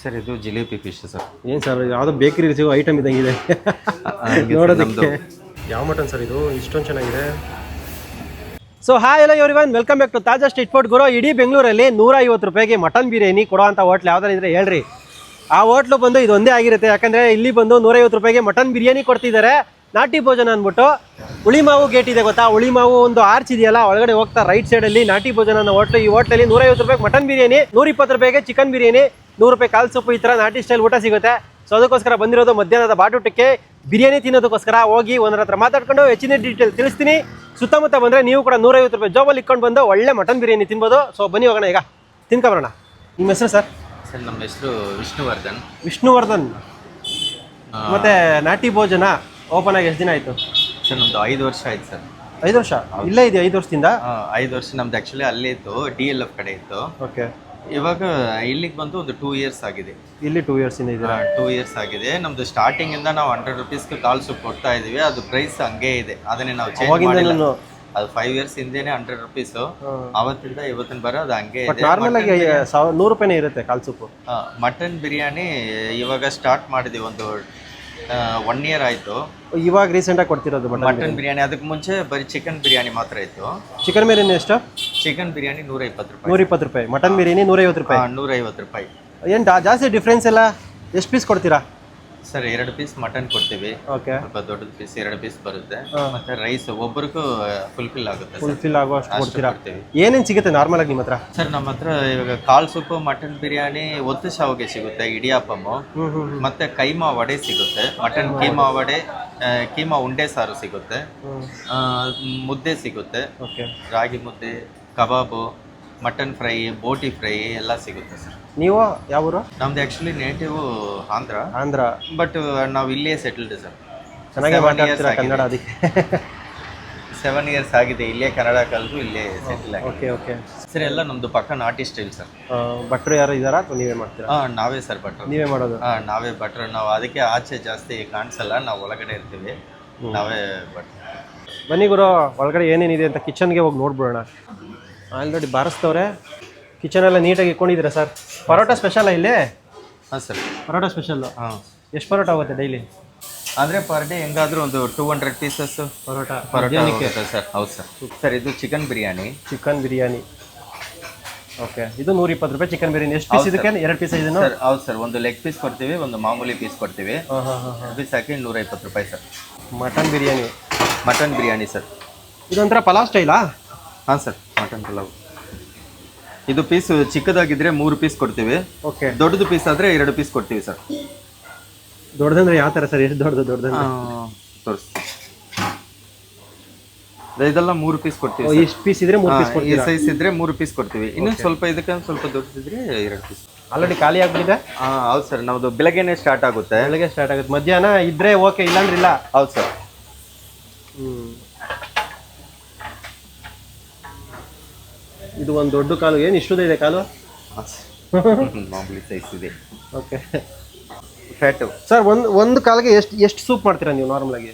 Sir ಇದು jalebi fish sir. ಏನು sir ಯಾವುದೋ ಬೇಕರಿ ಸಿಗೋ ಐಟಮ್ ಇದ್ದಂಗಿದೆ. ನೋಡೋದಕ್ಕೆ. ಯಾವ ಮಟನ್ ಸರ್ ಇದು? ಇಷ್ಟೊಂದು ಚೆನ್ನಾಗಿದೆ. ಸೊ ಹಾಯ್ ಎಲ್ಲ ಇವರಿವನ್ welcome back to Taaza street food ಗುರು ಇಡೀ ಬೆಂಗಳೂರಲ್ಲಿ ನೂರ ಐವತ್ತು ರೂಪಾಯಿಗೆ ಮಟನ್ ಬಿರಿಯಾನಿ ಕೊಡುವಂಥ ಹೋಟ್ಲ್ ಯಾವ್ದಾರು ಇದ್ರೆ ಹೇಳ್ರಿ. ಆ ಹೋಟ್ಲು ಬಂದು ಇದೊಂದೇ ಒಂದೇ ಆಗಿರುತ್ತೆ. ಯಾಕಂದ್ರೆ ಇಲ್ಲಿ ಬಂದು ನೂರೈವತ್ತು ರೂಪಾಯಿಗೆ ಮಟನ್ ಬಿರಿಯಾನಿ ಕೊಡ್ತಿದ್ದಾರೆ. ನಾಟಿ ಭೋಜನ ಅಂದ್ಬಿಟ್ಟು ಉಳಿಮಾವು ಗೇಟ್ ಇದೆ ಗೊತ್ತಾ? ಉಳಿಮಾವು ಒಂದು ಆರ್ಚ್ ಇದೆಯಲ್ಲ ಒಳಗಡೆ ಹೋಗ್ತಾ ರೈಟ್ ಸೈಡಲ್ಲಿ ನಾಟಿ ಭೋಜನ ಅನ್ನೋ ಹೋಟ್ಲು ಈ ಹೋಟ್ಲಲ್ಲಿ ನೂರೈವತ್ತು ರೂಪಾಯಿ ಮಟನ್ ಬಿರಿಯಾನಿ ನೂರ ಇಪ್ಪತ್ತು ರೂಪಾಯಿಗೆ ಚಿಕನ್ ಬಿರಿಯಾನಿ ನೂರು ರೂಪಾಯಿ ಕಾಲ್ ಸೊಪ್ಪು ಈ ಥರ ನಾಟಿ ಸ್ಟೈಲ್ ಊಟ ಸಿಗುತ್ತೆ. ಸೊ ಅದಕ್ಕೋಸ್ಕರ ಬಂದಿರೋದು ಮಧ್ಯಾಹ್ನದ ಬಾಟೂಟಕ್ಕೆ ಬಿರಿಯಾನಿ ತಿನ್ನೋದಕ್ಕೋಸ್ಕರ ಹೋಗಿ ಒಂದರ ಹತ್ರ ಮಾತಾಡ್ಕೊಂಡು ಹೆಚ್ಚಿನ ಡೀಟೇಲ್ ತಿಳಿಸ್ತೀನಿ. ಸುತ್ತಮುತ್ತ ಬಂದರೆ ನೀವು ಕೂಡ ನೂರೈವತ್ತು ರೂಪಾಯಿ ಜಾಬಲ್ಲಿ ಇಟ್ಕೊಂಡು ಬಂದು ಒಳ್ಳೆ ಮಟನ್ ಬಿರಿಯಾನಿ ತಿನ್ಬೋದು. ಸೊ ಬನ್ನಿ ಹೋಗೋಣ ಈಗ. ತಿನ್ಕೊಬರೋಣ. ನಿಮ್ಮ ಹೆಸರು ಸರ್? ಸರ್ ನಮ್ಮ ಹೆಸರು ವಿಷ್ಣುವರ್ಧನ್. ವಿಷ್ಣುವರ್ಧನ್. ಮತ್ತೆ ನಾಟಿ ಭೋಜನ? ಓಪನ್ ಆಗಿ ಎಷ್ಟು ದಿನ ಆಯಿತು? ಸರ್ ನಮ್ದು ಐದು ವರ್ಷ ಆಯ್ತು ಸರ್. ಐದು ವರ್ಷ? ಇಲ್ಲೇ ಇದೆ ಐದು ವರ್ಷದಿಂದ? ಐದು ವರ್ಷ ನಮ್ದು ಆ್ಯಕ್ಚುಲಿ ಅಲ್ಲೇ ಇತ್ತು ಡಿ ಎಲ್ ಎಫ್ ಕಡೆ ಇತ್ತು. ಓಕೆ ಇವಾಗ ಇಲ್ಲಿಗೆ ಬಂದು ಒಂದು ಟೂ ಇಯರ್ಸ್ ಆಗಿದೆ. ಇಲ್ಲಿ ಟೂ ಇಯರ್ಸ್ ಇದೆ ಟೂ ಇಯರ್ಸ್ ಆಗಿದೆ. ನಮ್ದು ಸ್ಟಾರ್ಟಿಂಗ್ ಇಂದ ನಾವು ಹಂಡ್ರೆಡ್ ರುಪೀಸ್ ಕಾಲ್ ಸೂಪ್ ಕೊಡ್ತಾ ಇದೀವಿ. ಅದು ಪ್ರೈಸ್ ಹಂಗೆ ಇದೆ. ಅದನ್ನೇ ನಾವು ಚೇಂಜ್ ಮಾಡಿಲ್ಲ. ಅದು ಫೈವ್ ಇಯರ್ಸ್ ಹಿಂದೆನೆ ಹಂಡ್ರೆಡ್ ರುಪೀಸ್ ಅವತ್ತಿಂದ ಇವತ್ತಿನ ಬರೋ ಅದು ಹಂಗೆ ಇದೆ. ನಾರ್ಮಲ್ ಆಗಿ ನೂರು ರೂಪಾಯಿನೇ ಇರುತ್ತೆ ಕಾಲ್ ಸೂಪ್. ಮಟನ್ ಬಿರಿಯಾನಿ ಇವಾಗ ಸ್ಟಾರ್ಟ್ ಮಾಡಿದ್ವಿ ಒಂದು ಒನ್ ಇಯರ್ ಆಯ್ತು. ಇವಾಗ ರೀಸೆಂಟಾಗಿ ಕೊಡ್ತಿರೋದು ಮಟನ್ ಮಟನ್ ಬಿರಿಯಾನಿ ಅದಕ್ಕೆ ಮುಂಚೆ ಬರೀ ಚಿಕನ್ ಬಿರಿಯಾನಿ ಮಾತ್ರ ಇತ್ತು. ಚಿಕನ್ ಬಿರಿಯಾನಿ ಎಷ್ಟು? ಚಿಕನ್ ಬಿರಿಯಾನಿ ನೂರ ಇಪ್ಪತ್ತು ರೂಪಾಯಿ. ನೂರ ಇಪ್ಪತ್ತು ರೂಪಾಯಿ ಮಟನ್ ಬಿರಿಯಾನಿ ನೂರೈವತ್ತು ರೂಪಾಯಿ. ನೂರೈವತ್ತು ರೂಪಾಯಿ. ಏನು ಜಾಸ್ತಿ ಡಿಫ್ರೆನ್ಸ್ ಎಲ್ಲ? ಎಷ್ಟು ಪೀಸ್ ಕೊಡ್ತೀರಾ? ಸರ್ ಎರಡು ಪೀಸ್ ಮಟನ್ ಕೊಡ್ತೀವಿ. ಓಕೆ ಸ್ವಲ್ಪ ದೊಡ್ಡದು ಪೀಸ್ ಎರಡು ಪೀಸ್ ಬರುತ್ತೆ. ಮತ್ತೆ ರೈಸ್ ಒಬ್ಬರಿಗೂ ಫುಲ್ಫಿಲ್ ಆಗುತ್ತೆ ಫುಲ್ಫಿಲ್ ಆಗೋ ಅಷ್ಟು ಅಷ್ಟು ಕೊಡ್ತೀರಾ? ಏನೇನು ಸಿಗುತ್ತೆ ನಾರ್ಮಲ್ ಆಗಿ ನಿಮ್ಮ ಹತ್ರ? ಸರ್ ನಮ್ಮ ಹತ್ರ ಇವಾಗ ಕಾಲ್ ಸೂಪು ಮಟನ್ ಬಿರಿಯಾನಿ ಒತ್ತು ಶಾವಿಗೆ ಸಿಗುತ್ತೆ ಇಡಿಯಾಪಮ್ಮು ಮತ್ತೆ ಕೈಮಾ ವಡೆ ಸಿಗುತ್ತೆ. ಮಟನ್ ಕೀಮಾ ವಡೆ. ಕೀಮಾ ಉಂಡೆ ಸಾರು ಸಿಗುತ್ತೆ. ಮುದ್ದೆ ಸಿಗುತ್ತೆ. ಓಕೆ ರಾಗಿ ಮುದ್ದೆ ಕಬಾಬು. ಮಟನ್ ಫ್ರೈ ಬೋಟಿ ಫ್ರೈ ಎಲ್ಲ ಸಿಗುತ್ತೆ ಸರ್. ನೀವು ಯಾವ ಊರು? ನಮ್ದು actually native Andhra. Andhra. But ನಾವು ಇಲ್ಲೇ ಸೆಟಲ್ಡ್ ಸರ್. ಚೆನ್ನಾಗಿ ಮಾತಾಡ್ತೀರಾ ಕನ್ನಡ ಅದಕ್ಕೆ? ಸೆವೆನ್ ಇಯರ್ಸ್ ಆಗಿದೆ. ಇಲ್ಲೇ ಕನ್ನಡ ಕಲಿತು ಇಲ್ಲೇ ಸೆಟಲ್ ಆಗಿದೆ. ಓಕೆ ಓಕೆ ಸರ್ ಎಲ್ಲ ನಮ್ದು ಪಕ್ಕ ನಾಟಿ ಸ್ಟೈಲ್ ಸರ್. ಭಟ್ರು ಯಾರು ಇದ್ದಾರಾ ಅಥವಾ ನೀವೇ ಮಾಡ್ತೀರಾ? ಹಾಂ ನಾವೇ ಸರ್ ಭಟ್ರು. ನೀವೇ ಮಾಡೋದು? ಹಾಂ ನಾವೇ ಭಟ್ರು. ನಾವು ಅದಕ್ಕೆ ಆಚೆ ಜಾಸ್ತಿ ಕಾಣಿಸಲ್ಲ. ನಾವು ಒಳಗಡೆ ಇರ್ತೀವಿ. ನಾವೇ ಭಟ್ರು. ಬನ್ನಿ ಗುರು ಒಳಗಡೆ ಏನೇನಿದೆ ಅಂತ ಕಿಚನ್ಗೆ ಹೋಗಿ ನೋಡ್ಬಿಡೋಣ. ಆಲ್ರೆಡಿ ಬಾರಿಸ್ತವ್ರೆ ಕಿಚನ್ ಎಲ್ಲ ನೀಟಾಗಿ ಇಟ್ಕೊಂಡಿದ್ದೀರಾ ಸರ್ ಪರೋಟ ಸ್ಪೆಷಲ್ ಇಲ್ಲಿ? ಹಾಂ ಸರ್ ಪರೋಟ ಸ್ಪೆಷಲ್ಲು ಹಾಂ. ಎಷ್ಟು ಪರೋಟ ಆಗುತ್ತೆ ಡೈಲಿ ಅಂದರೆ ಪರ್ ಡೇ ಹೆಂಗಾದರೂ ಒಂದು two hundred pieces parotta. Parotta sir ಹೌದು ಸರ್ ಸರ್ ಇದು chicken biryani. Chicken biryani. Okay ಇದು ನೂರ ಇಪ್ಪತ್ತು ರೂಪಾಯಿ ಚಿಕನ್ ಬಿರಿಯಾನಿ. ಎಷ್ಟು ಪೀಸ್ ಇದಕ್ಕೆ? ಎರಡು ಪೀಸ್ ಇದನ್ನು? ಸರ್ ಹೌದು ಸರ್ ಒಂದು ಲೆಗ್ ಪೀಸ್ ಕೊಡ್ತೀವಿ ಒಂದು ಮಾಮೂಲಿ ಪೀಸ್ ಕೊಡ್ತೀವಿ. ಹಾಂ ಹಾಂ ಹಾಂ ಹಾಂ. ಪೀಸ್ ಹಾಕಿ ನೂರ ಇಪ್ಪತ್ತು ರೂಪಾಯಿ sir mutton biryani. Mutton biryani sir ಇದೊಂಥರ ಪಲಾವ್ ಸ್ಟೈಲಾ ಹಾಂ ಸರ್ ಮಟನ್ ಪಲಾವ್ ಇದು ಪೀಸ್ ಚಿಕ್ಕದಾಗಿದ್ರೆ ಮೂರು ಪೀಸ್ ಕೊಡ್ತೀವಿ. ಓಕೆ ದೊಡ್ಡದು ಪೀಸ್ ಆದರೆ ಎರಡು ಪೀಸ್ ಕೊಡ್ತೀವಿ ಸರ್ ದೊಡ್ಡದಂದ್ರೆ ಯಾವ ಥರ ಸರ್ ಎಷ್ಟು ದೊಡ್ಡದು ದೊಡ್ಡದಂದ್ರೆ? ತೋರಿಸ್ತೀವಿ ಇದೆಲ್ಲ ಮೂರು ಪೀಸ್ ಕೊಡ್ತೀವಿ ಎಷ್ಟು ಪೀಸ್ ಇದ್ರೆ ಮೂರು ಪೀಸ್ ಈ ಸೈಜ್ ಇದ್ರೆ ಮೂರು ಪೀಸ್ ಕೊಡ್ತೀವಿ. ಇನ್ನು ಸ್ವಲ್ಪ ಇದಕ್ಕೆ ಸ್ವಲ್ಪ ದೊಡ್ಡದಿದ್ರೆ ಎರಡು ಪೀಸ್ ಆಲ್ರೆಡಿ ಖಾಲಿ ಆಗ್ಬಿಟ್ಟಿದೆ? ಹಾಂ ಹೌದು ಸರ್ ನಾವು ಬೆಳಗ್ಗೆನೆ ಸ್ಟಾರ್ಟ್ ಆಗುತ್ತೆ. ಬೆಳಗ್ಗೆ ಸ್ಟಾರ್ಟ್ ಆಗುತ್ತೆ. ಮಧ್ಯಾಹ್ನ ಇದ್ರೆ ಓಕೆ ಇಲ್ಲಾಂದ್ರೆ ಇಲ್ಲ? ಹೌದು ಸರ್ ಇದು ಒಂದು ದೊಡ್ಡ ಕಾಲು. ಏನು ಇಷ್ಟುದ ಇದೆ ಕಾಲು? ಮಾಮೂಲಿ ಸೈಜ್ ಇದೆ. ಓಕೆ ಫ್ಯಾಟು ಸರ್ ಒಂದು ಒಂದು ಕಾಲಿಗೆ ಎಷ್ಟು ಎಷ್ಟು ಸೂಪ್ ಮಾಡ್ತೀರಾ ನೀವು ನಾರ್ಮಲ್ ಆಗಿ?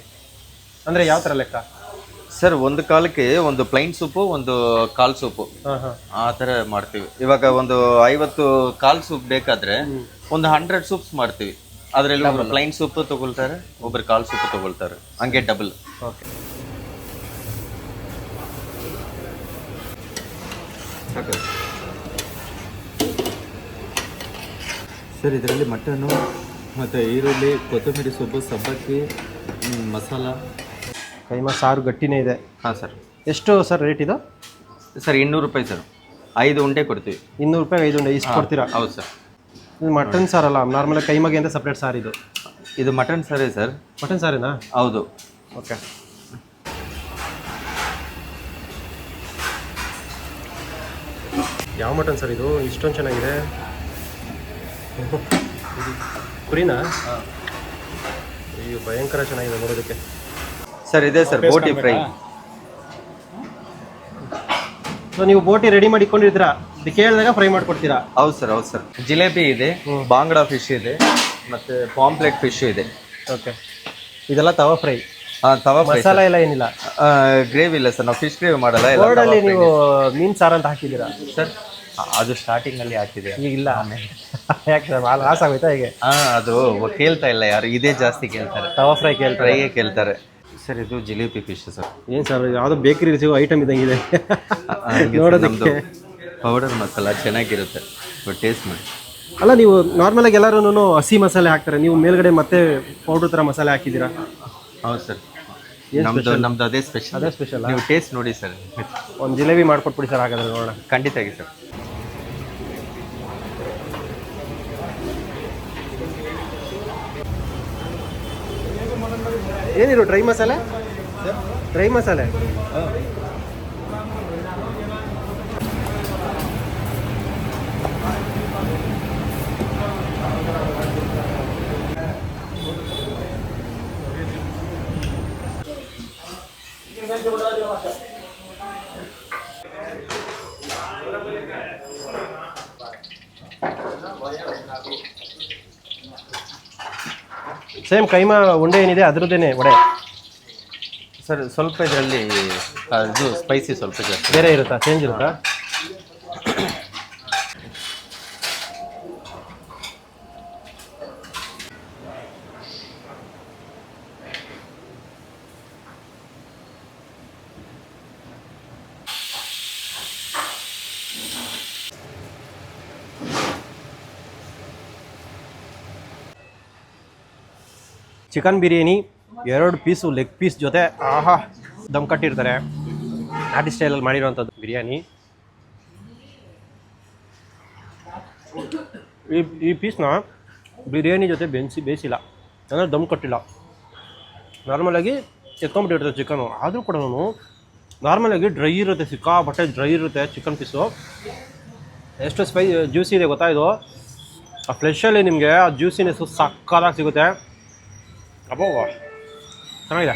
ಅಂದರೆ ಯಾವ ಥರ ಲೆಕ್ಕ? ಸರ್ ಒಂದು ಕಾಲಕ್ಕೆ ಒಂದು ಪ್ಲೈನ್ ಸೂಪು ಒಂದು ಕಾಲ್ ಸೂಪು ಆ ಥರ ಮಾಡ್ತೀವಿ. ಇವಾಗ ಒಂದು ಐವತ್ತು ಕಾಲ್ ಸೂಪ್ ಬೇಕಾದ್ರೆ ಒಂದು ಹಂಡ್ರೆಡ್ ಸೂಪ್ಸ್ ಮಾಡ್ತೀವಿ. ಅದರಲ್ಲಿ ಒಬ್ರು ಪ್ಲೈನ್ ಸೂಪ್ ತಗೊಳ್ತಾರೆ ಒಬ್ರು ಕಾಲ್ ಸೂಪ್ ತಗೊಳ್ತಾರೆ. ಹಂಗೆ ಡಬಲ್ ಓಕೆ ಸರ್ ಇದರಲ್ಲಿ ಮಟನ್ನು ಮತ್ತು ಈರುಳ್ಳಿ ಕೊತ್ತಂಬರಿ ಸೊಪ್ಪು ಸಬ್ಬಕ್ಕಿ ಮಸಾಲ. ಕೈಮಾ ಸಾರು ಗಟ್ಟಿನೇ ಇದೆ. ಹಾಂ ಸರ್. ಎಷ್ಟು ಸರ್ ರೇಟ್ ಇದು? ಸರ್ ಇನ್ನೂರು ರೂಪಾಯಿ ಸರ್. ಐದು ಉಂಡೆ ಕೊಡ್ತೀವಿ. ಇನ್ನೂರು ರೂಪಾಯಿ ಐದು ಉಂಡೆ ಇಷ್ಟು ಕೊಡ್ತೀರಾ? ಹೌದು ಸರ್. ಇದು ಮಟನ್ ಸಾರಲ್ಲ ನಾರ್ಮಲ್ ಕೈಮಗೆ ಅಂತ ಸಪ್ರೇಟ್ ಸಾರ್ ಇದು ಇದು ಮಟನ್ ಸಾರೇ ಸರ್. ಮಟನ್ ಸಾರೇನಾ? ಹೌದು. ಓಕೆ. ಯಾವ ಮಟನ್ ಸರ್ ಇದು? ಇಷ್ಟೊಂದು ಚೆನ್ನಾಗಿದೆ. ಕುರಿನಾ ಅಯ್ಯೋ ಭಯಂಕರ ಚೆನ್ನಾಗಿದೆ ನೋಡೋದಕ್ಕೆ. ಸರ್ ಇದೆ ಸರ್ ಬೋಟಿ ಫ್ರೈ ಸೊ ನೀವು ಬೋಟಿ ರೆಡಿ ಮಾಡಿ ಇಟ್ಕೊಂಡಿರ್ತೀರಾ ಇದು ಕೇಳಿದಾಗ ಫ್ರೈ ಮಾಡ್ಕೊಡ್ತೀರಾ? ಹೌದು ಸರ್ ಹೌದು ಸರ್. ಜಿಲೇಬಿ ಇದೆ ಬಾಂಗ್ಡಾ ಫಿಶ್ ಇದೆ ಮತ್ತೆ ಪಾಂಪ್ಲೆಟ್ ಫಿಶ್ ಇದೆ. ಓಕೆ ಇದೆಲ್ಲ ತವಾ ಫ್ರೈ ಆ, ತವಾ ಫ್ರೈ ಮಸಾಲ ಎಲ್ಲ ಏನಿಲ್ಲ? ಗ್ರೇವಿ ಇಲ್ಲ ಸರ್ ನಾವು ಫಿಶ್ ಗ್ರೇವಿ ಮಾಡಲ್ಲ ನೀವು ಮೀನ್ ಸಾರು ಅಂತ ಹಾಕಿದ್ದೀರಾ? ಸರ್ ಅದು ಸ್ಟಾರ್ಟಿಂಗ್ ಅಲ್ಲಿ ಹಾಕಿದೆ. ಈಗ ಇಲ್ಲ. ಯಾಕೆ ಸರ್? ಲಾಸ್ ಆಗೋಯ್ತಾ ಹೀಗೆ? ಹಾ ಅದು ಕೇಳ್ತಾ ಇಲ್ಲ ಯಾರು. ಇದೇ ಜಾಸ್ತಿ ಕೇಳ್ತಾರೆ. ತವಾ ಫ್ರೈ ಕೇಳ್ತಾರೆ. ಹೀಗೆ ಕೇಳ್ತಾರೆ. ಸರ್ ಇದು ಜಿಲೇಬಿ ಫಿಶ್ ಸರ್. ಏನು ಸರ್ ಯಾವುದೋ ಬೇಕರಿ ಸಿಗೋ ಐಟಮ್ ಇದ್ದಂಗಿದೆ. ನೋಡೋದಕ್ಕೆ. ಪೌಡರ್ ಮಸಾಲ ಚೆನ್ನಾಗಿರುತ್ತೆ. ಬಟ್ ಟೇಸ್ಟ್ ಮಾಡಿ. ಅಲ್ಲ ನೀವು ನಾರ್ಮಲಾಗಿ ಎಲ್ಲರೂ ಹಸಿ ಮಸಾಲೆ ಹಾಕ್ತಾರೆ. ನೀವು ಮೇಲ್ಗಡೆ ಮತ್ತೆ ಪೌಡರ್ ಥರ ಮಸಾಲೆ ಹಾಕಿದ್ದೀರಾ? ಹೌದು ಸರ್. ನಮ್ದು ನಮ್ದು ಅದೇ ಸ್ಪೆಷಲ್ ಅದೇ ಸ್ಪೆಷಲ್ ನೀವು ಟೇಸ್ಟ್ ನೋಡಿ ಸರ್. ಒಂದು ಜಿಲೇಬಿ ಮಾಡ್ಕೊಟ್ಬಿಡಿ ಸರ್ ಹಾಗಾದ್ರೆ ನೋಡೋಣ. ಖಂಡಿತಾಗಿ ಸರ್. ಏನಿರು ಡ್ರೈ ಮಸಾಲೆ? ಡ್ರೈ ಮಸಾಲೆ? ಸೇಮ್ ಕೈಮಾ ಉಂಡೆ ಏನಿದೆ ಅದ್ರದ್ದೇನೆ ವಡೆ. ಸರ್ ಸ್ವಲ್ಪ ಇದರಲ್ಲಿ ಇದು ಸ್ಪೈಸಿ ಸ್ವಲ್ಪ ಜಾಸ್ತಿ. ಬೇರೆ ಇರುತ್ತಾ? ಚೇಂಜ್ ಇರುತ್ತಾ? ಚಿಕನ್ ಬಿರಿಯಾನಿ ಎರಡು ಪೀಸು ಲೆಗ್ ಪೀಸ್ ಜೊತೆ ಆಹಾ. ದಮ್ ಕಟ್ಟಿರ್ತಾರೆ. ನಾಟಿ ಸ್ಟೈಲಲ್ಲಿ ಮಾಡಿರೋವಂಥದ್ದು ಬಿರಿಯಾನಿ. ಈ ಈ ಪೀಸ್ನ ಬಿರಿಯಾನಿ ಜೊತೆ ಬೆನ್ಸಿ ಬೇಯಿಸಿಲ್ಲ. ಅಂದರೆ ದಮ್ ಕಟ್ಟಿಲ್ಲ. ನಾರ್ಮಲಾಗಿ ಎತ್ಕೊಂಡ್ಬಿಟ್ಟಿರ್ತದೆ ಚಿಕನು ಆದರೂ ಕೂಡ ನಾರ್ಮಲಾಗಿ ಡ್ರೈ ಇರುತ್ತೆ ಸಿಕ್ಕಾಪಟ್ಟೆ ಡ್ರೈ ಇರುತ್ತೆ ಚಿಕನ್ ಪೀಸು ಎಷ್ಟು ಸ್ಪೈ ಜ್ಯೂಸಿ ಇದೆ ಗೊತ್ತಾ ಇದು? ಆ ಫ್ಲೆಶಲ್ಲಿ ನಿಮಗೆ ಆ ಜ್ಯೂಸಿನೆಸ್ಸು ಸಕ್ಕತ್ತಾಗಿ ಸಿಗುತ್ತೆ. ಅಬ್ಬೋ ಚೆನ್ನಾಗಿದೆ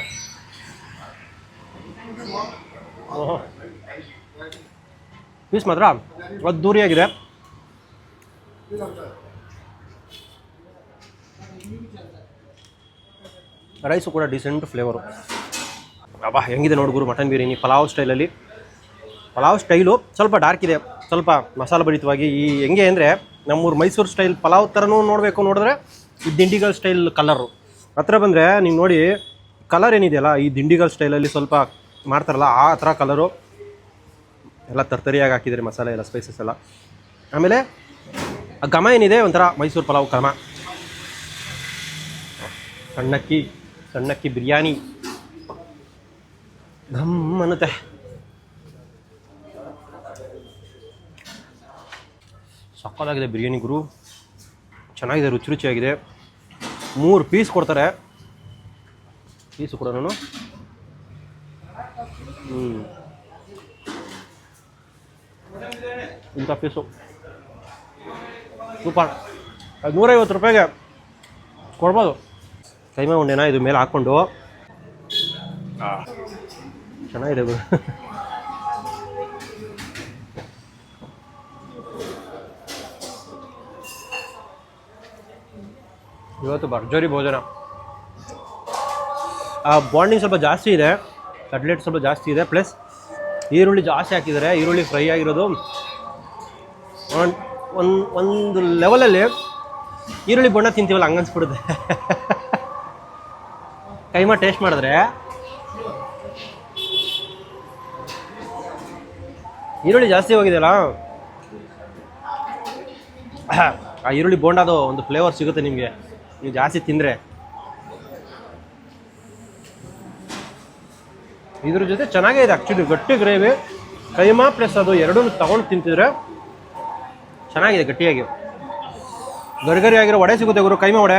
ಪೀಸ್ ಮಾತ್ರ ಅದ್ದೂರಿಯಾಗಿದೆ ರೈಸು ಕೂಡ ಡಿಸೆಂಟ್ ಫ್ಲೇವರು ಅಬ್ಬಾ ಹೆಂಗಿದೆ ನೋಡಿ ಗುರು ಮಟನ್ ಬಿರಿಯಾನಿ ಪಲಾವ್ ಸ್ಟೈಲಲ್ಲಿ ಪಲಾವ್ ಸ್ಟೈಲು ಸ್ವಲ್ಪ ಡಾರ್ಕ್ ಇದೆ. ಸ್ವಲ್ಪ ಮಸಾಲೆ ಭರಿತವಾಗಿ. ಈ ಹೆಂಗೆ ಅಂದರೆ ನಮ್ಮೂರು ಮೈಸೂರು ಸ್ಟೈಲ್ ಪಲಾವ್ ಥರನೂ ನೋಡಬೇಕು ನೋಡಿದ್ರೆ ಈ ದಿಂಡಿಗಲ್ ಸ್ಟೈಲ್ ಕಲರು ಹತ್ರ ಬಂದರೆ ನೀವು ನೋಡಿ ಕಲರ್ ಏನಿದೆಯಲ್ಲ, ಈ ದಿಂಡಿಗಲ್ ಸ್ಟೈಲಲ್ಲಿ ಸ್ವಲ್ಪ ಮಾಡ್ತಾರಲ್ಲ, ಆ ಥರ ಕಲರು ಎಲ್ಲ ತರ್ತರಿಯಾಗಿ ಹಾಕಿದ್ದಾರೆ ಮಸಾಲೆ ಎಲ್ಲ ಸ್ಪೈಸಸ್ ಎಲ್ಲ. ಆಮೇಲೆ ಆ ಘಮ ಏನಿದೆ, ಒಂಥರ ಮೈಸೂರು ಪಲಾವ್ ಘಮ. ಸಣ್ಣಕ್ಕಿ ಸಣ್ಣಕ್ಕಿ ಬಿರಿಯಾನಿ. ಘಮ್ ಅನ್ನುತ್ತೆ ಬಿರಿಯಾನಿ ಗುರು. ಚೆನ್ನಾಗಿದೆ, ರುಚಿ ರುಚಿಯಾಗಿದೆ. ಮೂರು ಪೀಸ್ ಕೊಡ್ತಾರೆ. ಪೀಸು ಕೂಡ ನಾನು. ಹ್ಞೂ ಇಂಥ ಪೀಸು ಸೂಪರ್. ಅದು ನೂರೈವತ್ತು ರೂಪಾಯಿಗೆ ಕೊಡ್ಬೋದು. ಕೈಮೆ ಉಂಡೆನ? ಇದು ಮೇಲೆ ಹಾಕ್ಕೊಂಡು. ಚೆನ್ನಾಗಿದೆ ಇವತ್ತು ಭರ್ಜರಿ ಭೋಜನ. ಆ ಬಾಂಡಿಂಗ್ ಸ್ವಲ್ಪ ಜಾಸ್ತಿ ಇದೆ, ಕಟ್ಲೆಟ್ ಸ್ವಲ್ಪ ಜಾಸ್ತಿ ಇದೆ ಪ್ಲಸ್ ಈರುಳ್ಳಿ ಜಾಸ್ತಿ ಹಾಕಿದ್ದಾರೆ, ಈರುಳ್ಳಿ ಫ್ರೈ ಆಗಿರೋದು. ಒಂದು ಒಂದು ಲೆವೆಲಲ್ಲಿ ಈರುಳ್ಳಿ ಬಣ್ಣ ತಿಂತೀವಲ್ಲ, ಹಂಗೆ ಅನ್ಸ್ಬಿಡುತ್ತೆ. ಕೈಮಾ ಟೇಸ್ಟ್ ಮಾಡಿದ್ರೆ. ಈರುಳ್ಳಿ ಜಾಸ್ತಿ ಹೋಗಿದೆಯಲ್ಲ? ಆ ಈರುಳ್ಳಿ ಬೋಂಡಾದು ಒಂದು ಫ್ಲೇವರ್ ಸಿಗುತ್ತೆ ನಿಮಗೆ. ನೀವು ಜಾಸ್ತಿ ತಿಂದರೆ? ಇದ್ರ ಜೊತೆ ಚೆನ್ನಾಗೇ ಇದೆ ಆ್ಯಕ್ಚುಲಿ ಗಟ್ಟಿ ಗ್ರೇವಿ ಕೈಮಾ ಪ್ಲಸ್ ಅದು ಎರಡೂ ತಗೊಂಡು ತಿಂತಿದ್ರೆ ಚೆನ್ನಾಗಿದೆ ಗಟ್ಟಿಯಾಗಿ. ಗರಿಗರಿ ಆಗಿರೋ ವಡೆ ಸಿಗುತ್ತೆ ಗುರು ಕೈಮಾ ವಡೆ.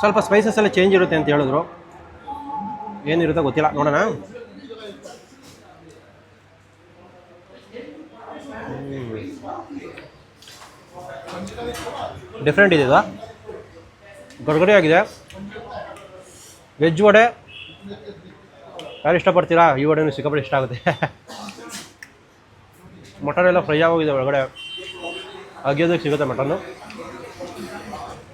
ಸ್ವಲ್ಪ ಸ್ಪೈಸಸ್ ಎಲ್ಲ ಚೇಂಜ್ ಇರುತ್ತೆ ಅಂತ ಹೇಳಿದ್ರು. ಏನಿರುತ್ತೆ ಗೊತ್ತಿಲ್ಲ, ನೋಡೋಣ. ಡಿಫ್ರೆಂಟ್ ಇದೆ. ಆಗಿದೆ. ವೆಜ್ ವಡೆ. ಯಾರು ಇಷ್ಟಪಡ್ತೀರಾ? ಈ ವಡೆನೂ ಸಿಕ್ಕಾಪಟ್ಟೆ ಇಷ್ಟ ಆಗುತ್ತೆ. ಮಟನ್ ಎಲ್ಲ ಫ್ರೈ ಆಗೋಗಿದೆ ಒಳಗಡೆ. ಅಗಿಯೋದಕ್ಕೆ ಸಿಗುತ್ತೆ ಮಟನ್ನು.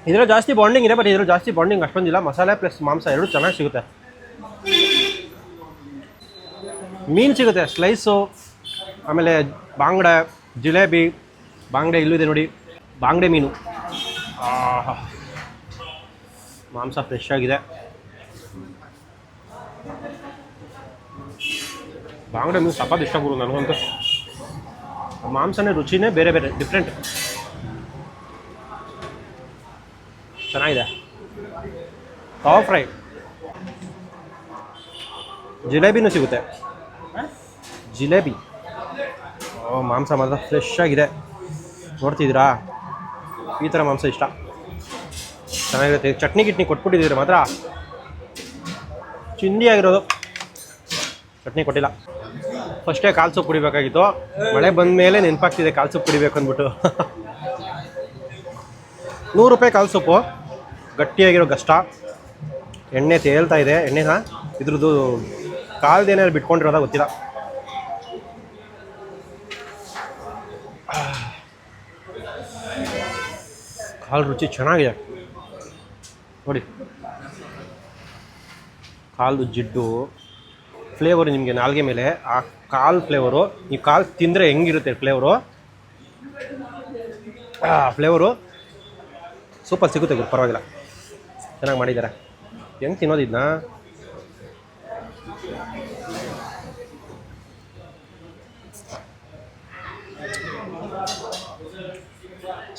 ಇದರಲ್ಲಿ ಜಾಸ್ತಿ ಬಾಂಡಿಂಗ್ ಇದೆ ಬಟ್ ಇದರಲ್ಲಿ ಜಾಸ್ತಿ ಬಾಂಡಿಂಗ್ ಅಷ್ಟೊಂದಿಲ್ಲ ಮಸಾಲೆ ಪ್ಲಸ್ ಮಾಂಸ ಎರಡು ಚೆನ್ನಾಗಿ ಸಿಗುತ್ತೆ. ಮೀನು ಸಿಗುತ್ತೆ ಸ್ಲೈಸು ಆಮೇಲೆ ಬಾಂಗ್ಡೆ, ಜಿಲೇಬಿ, ಬಾಂಗ್ಡೆ ಇಲ್ಲೂ ಇದೆ ನೋಡಿ. ಬಾಂಗ್ಡೆ ಮೀನು. ಮಾಂಸ ಫ್ರೆಶ್ ಆಗಿದೆ. ಬಾಂಗ್ಡೆ ಮೀನು ಸಪಾತ್ ಇಷ್ಟ ಗುರು ನನಗಂತೂ. ಮಾಂಸನೇ ರುಚಿನೇ ಬೇರೆ ಬೇರೆ ಡಿಫ್ರೆಂಟ್ ಚೆನ್ನಾಗಿದೆ. ತವಾ ಫ್ರೈ ಜಿಲೇಬಿನೂ ಸಿಗುತ್ತೆ. ಜಿಲೇಬಿ. ಮಾಂಸ ಮಾತ್ರ ಫ್ರೆಶ್ ಆಗಿದೆ. ನೋಡ್ತಿದ್ದೀರಾ? ಈ ಥರ ಮಾಂಸ ಇಷ್ಟ. ಚೆನ್ನಾಗಿರುತ್ತೆ. ಚಟ್ನಿ ಗಿಟ್ನಿ ಕೊಟ್ಬಿಟ್ಟಿದ್ದೀರಿ ಮಾತ್ರ. ಚಿಂದಿ ಆಗಿರೋದು. ಚಟ್ನಿ ಕೊಟ್ಟಿಲ್ಲ. ಫಸ್ಟೇ ಕಾಲು ಸೊಪ್ಪು ಕುಡಿಬೇಕಾಗಿತ್ತು. ಮಳೆ ಬಂದ ಮೇಲೆ ನೆನಪಾಗ್ತಿದೆ ಕಾಲು ಸೊಪ್ಪು ಕುಡಿಬೇಕು ಅಂದ್ಬಿಟ್ಟು. ನೂರು ರೂಪಾಯಿ ಕಾಲು ಸೊಪ್ಪು. ಗಟ್ಟಿಯಾಗಿರೋ ಗಷ್ಟ. ಎಣ್ಣೆ ತೇಲ್ತಾ ಇದೆ. ಎಣ್ಣೆನ ಇದ್ರದ್ದು ಕಾಲ್ದೇನಾದ್ರು ಬಿಟ್ಕೊಂಡಿರೋದ ಗೊತ್ತಿಲ್ಲ. ಕಾಲು ರುಚಿ ಚೆನ್ನಾಗಿದೆ. ನೋಡಿ. ಕಾಲು ಜಿಡ್ಡು ಫ್ಲೇವರ್ ನಿಮಗೆ ನಾಲ್ಗೆ ಮೇಲೆ. ಆ ಕಾಲು ಫ್ಲೇವರು ನೀವು ಕಾಲು ತಿಂದರೆ ಹೆಂಗಿರುತ್ತೆ ಫ್ಲೇವರು ಆ ಫ್ಲೇವರು ಸೂಪರ್ ಸಿಗುತ್ತೆ ಗುರು, ಪರವಾಗಿಲ್ಲ. ಚೆನ್ನಾಗಿ ಮಾಡಿದ್ದಾರೆ. ಹೆಂಗೆ ತಿನ್ನೋದಿದ್ನ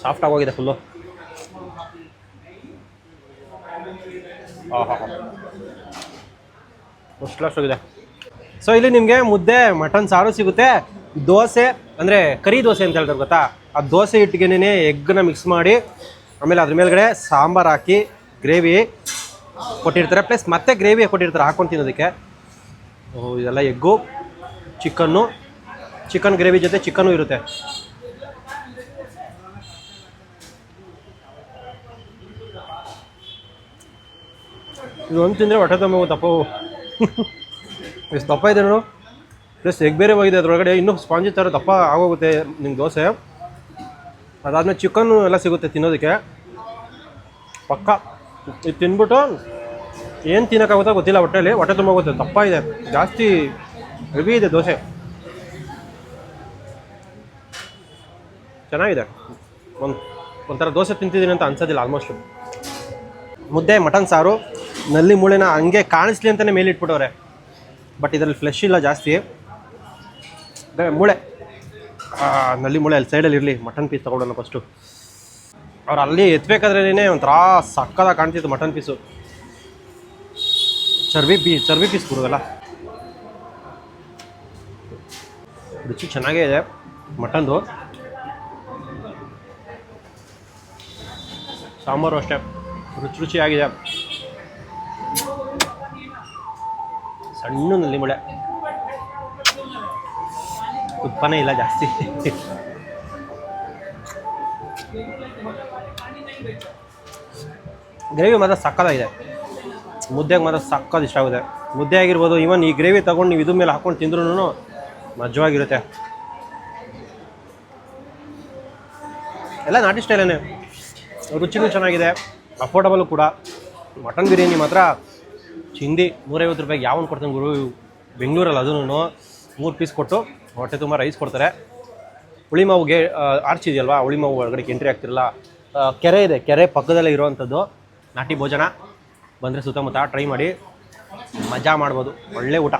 ಸಾಫ್ಟ್ ಆಗೋಗಿದೆ ಫುಲ್ಲು ಫಸ್ಟ್ ಕ್ಲಾಸ್ ಹೋಗಿದೆ. ಸೊ ಇಲ್ಲಿ ನಿಮಗೆ ಮುದ್ದೆ ಮಟನ್ ಸಾರು ಸಿಗುತ್ತೆ. ದೋಸೆ, ಅಂದರೆ ಕರಿ ದೋಸೆ ಅಂತ ಹೇಳ್ತಾರೆ ಗೊತ್ತಾ? ಆ ದೋಸೆ ಹಿಟ್ಟಿಗೆನೇ ಎಗ್ನ ಮಿಕ್ಸ್ ಮಾಡಿ, ಆಮೇಲೆ ಅದ್ರ ಮೇಲ್ಗಡೆ ಸಾಂಬಾರು ಹಾಕಿ ಗ್ರೇವಿ ಕೊಟ್ಟಿರ್ತಾರೆ. ಪ್ಲಸ್ ಮತ್ತೆ ಗ್ರೇವಿ ಕೊಟ್ಟಿರ್ತಾರೆ ಹಾಕೊಂಡು ತಿನ್ನೋದಕ್ಕೆ. ಇದೆಲ್ಲ ಎಗ್ಗು ಚಿಕನ್ನು ಚಿಕನ್ ಗ್ರೇವಿ ಜೊತೆ ಚಿಕನ್ನು ಇರುತ್ತೆ. ಇದು ಒಂದು ತಿಂದರೆ ಹೊಟ್ಟೆ ತುಂಬ ದಪ್ಪ ಎಷ್ಟು ದಪ್ಪ ಇದೆ ನೋಡು. ಪ್ಲಸ್ ಎಗ್ ಬೇರೆ ಹೋಗಿದೆ, ಅದರೊಳಗಡೆ ಇನ್ನೂ ಸ್ಪಾಂಜಿ ಥರ ದಪ್ಪ ಆಗೋಗುತ್ತೆ ನಿಮ್ಗೆ ದೋಸೆ. ಅದಾದಮೇಲೆ ಚಿಕನ್ನು ಎಲ್ಲ ಸಿಗುತ್ತೆ ತಿನ್ನೋದಕ್ಕೆ. ಪಕ್ಕ. ಇದು ತಿನ್ಬಿಟ್ಟು ಏನು ತಿನ್ನೋಕ್ಕಾಗುತ್ತೋ ಗೊತ್ತಿಲ್ಲ ಹೊಟ್ಟೆಯಲ್ಲಿ ಹೊಟ್ಟೆ ತುಂಬ ಹೋಗುತ್ತೆ, ದಪ್ಪ ಇದೆ. ಜಾಸ್ತಿ ಹೆವಿ ಇದೆ ದೋಸೆ. ಚೆನ್ನಾಗಿದೆ. ಒಂದು ಒಂಥರ ದೋಸೆ ತಿಂತಿದ್ದೀನಿ ಅಂತ ಅನ್ಸೋದಿಲ್ಲ ಆಲ್ಮೋಸ್ಟು ಮುದ್ದೆ ಮಟನ್ ಸಾರು. ನಲ್ಲಿ ಮೂಳೆನ ಹಂಗೆ ಕಾಣಿಸ್ಲಿ ಅಂತಲೇ ಮೇಲಿಟ್ಬಿಟ್ಟವ್ರೆ ಬಟ್ ಇದರಲ್ಲಿ ಫ್ಲೆಶ್ ಇಲ್ಲ ಜಾಸ್ತಿ. ಮೂಳೆ. ನಲ್ಲಿ ಮೂಳೆ ಅಲ್ಲಿ ಸೈಡಲ್ಲಿ ಇರಲಿ ಮಟನ್ ಪೀಸ್ ತೊಗೊಳೋಣ ಫಸ್ಟು ಅವ್ರು ಅಲ್ಲಿ ಎತ್ಬೇಕಾದ್ರೇ ಒಂಥರ ಸಕ್ಕದಾಗ ಕಾಣ್ತಿತ್ತು ಮಟನ್ ಪೀಸು ಚರ್ಬಿ ಪೀ ಚರ್ಬಿ ಪೀಸ್ ಕೊಡೋದಲ್ಲ. ರುಚಿ ಚೆನ್ನಾಗೇ ಇದೆ ಮಟನ್ದು ಸಾಂಬಾರು ಅಷ್ಟೇ. ರುಚಿ ರುಚಿಯಾಗಿದೆ. ಸಣ್ಣ ನಲ್ಲಿ ಮುಳೆ ತುಪ್ಪನೇ ಇಲ್ಲ ಜಾಸ್ತಿ. ಗ್ರೇವಿ ಮಾತ್ರ ಸಕ್ಕದಾಗಿದೆ ಮುದ್ದೆಗೆ ಮಾತ್ರ ಸಕ್ಕದ ಇಷ್ಟ ಆಗುತ್ತೆ. ಮುದ್ದೆ ಆಗಿರ್ಬೋದು ಇವನ್ ಈ ಗ್ರೇವಿ ತಗೊಂಡು ನೀವು ಇದ್ರ ಮೇಲೆ ಹಾಕೊಂಡು ತಿಂದ್ರೂ ಮಜವಾಗಿರುತ್ತೆ. ಎಲ್ಲ ನಾಟಿ ಸ್ಟೈಲೇನೆ ರುಚಿನೂ ಚೆನ್ನಾಗಿದೆ. ಅಫೋರ್ಡಬಲ್ ಕೂಡ. ಮಟನ್ ಬಿರಿಯಾನಿ ಮಾತ್ರ ಚಿಂದಿ ನೂರೈವತ್ತು ರೂಪಾಯಿಗೆ ಯಾವನ್ ಕೊಡ್ತಾನೆ ಗುರು? ಬೆಂಗಳೂರಲ್ಲಿ ಅದನ್ನು. ಮೂರು ಪೀಸ್ ಕೊಟ್ಟು ಹೊಟ್ಟೆ ತುಂಬ ರೈಸ್ ಕೊಡ್ತಾರೆ. ಹುಳಿ ಮಾವುಗೆ ಆರ್ಚ್ ಹುಳಿ ಮಾವು ಒಳಗಡೆ ಎಂಟ್ರಿ ಆಗ್ತಿರಲ್ಲ. ಕೆರೆ ಇದೆ. ಕೆರೆ ಪಕ್ಕದಲ್ಲೇ ಇರುವಂಥದ್ದು. ನಾಟಿ ಭೋಜನ. ಬಂದರೆ ಸುತ್ತಮುತ್ತ ಟ್ರೈ ಮಾಡಿ. ಮಜಾ ಮಾಡ್ಬೋದು. ಒಳ್ಳೆ ಊಟ.